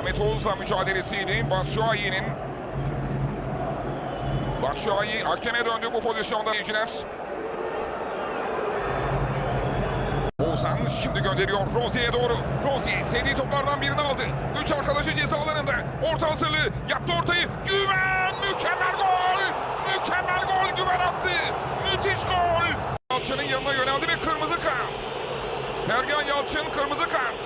Ahmet Oğuz'la mücadelesiydi. Batshuayi'nin. Batshuayi hakeme döndü bu pozisyonda izleyiciler. Oğuzhan şimdi gönderiyor Rozier'e doğru. Rozier sevdiği toplardan birini aldı. Üç arkadaşı ceza alanında. Orta hazırlığı yaptı ortayı. Güven! Mükemmel gol! Mükemmel gol! Güven attı. Müthiş gol! Yalçın'ın yanına yöneldi ve kırmızı kart. Sergen Yalçın kırmızı kart.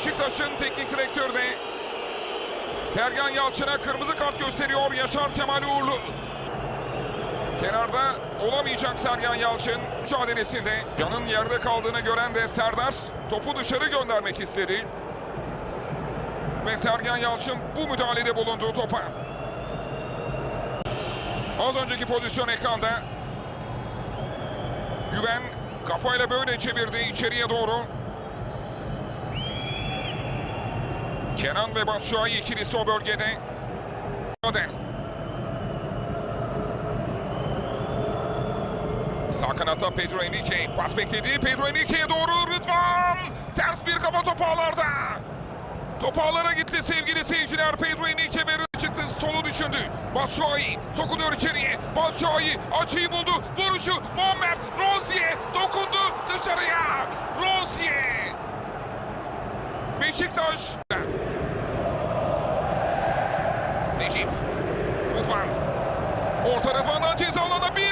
Beşiktaş'ın teknik direktörü de Sergen Yalçın'a kırmızı kart gösteriyor Yaşar Kemal Uğurlu. Kenarda olamayacak Sergen Yalçın mücadelesinde. Can'ın yerde kaldığını gören de Serdar topu dışarı göndermek istedi. Ve Sergen Yalçın bu müdahalede bulunduğu topa. Az önceki pozisyon ekranda. Güven kafayla böyle çevirdi içeriye doğru. Kenan ve Batshuayi ikilisi o bölgede. Model. Sağ kanatta Pedro Henrique pas bekledi. Pedro Henrique'ye doğru Rıdvan. Ters bir kafa topu ağlarda. Topu ağlara gitti sevgili seyirciler. Pedro Henrique ve çıktı. Solu düşündü. Batshuayi sokuluyor içeriye. Batshuayi açıyı buldu. Vuruşu Muhammed Rozier dokundu dışarıya. Rozier. Beşiktaş. Necip. Rıdvan. Orta Rıdvan'dan ceza alana bir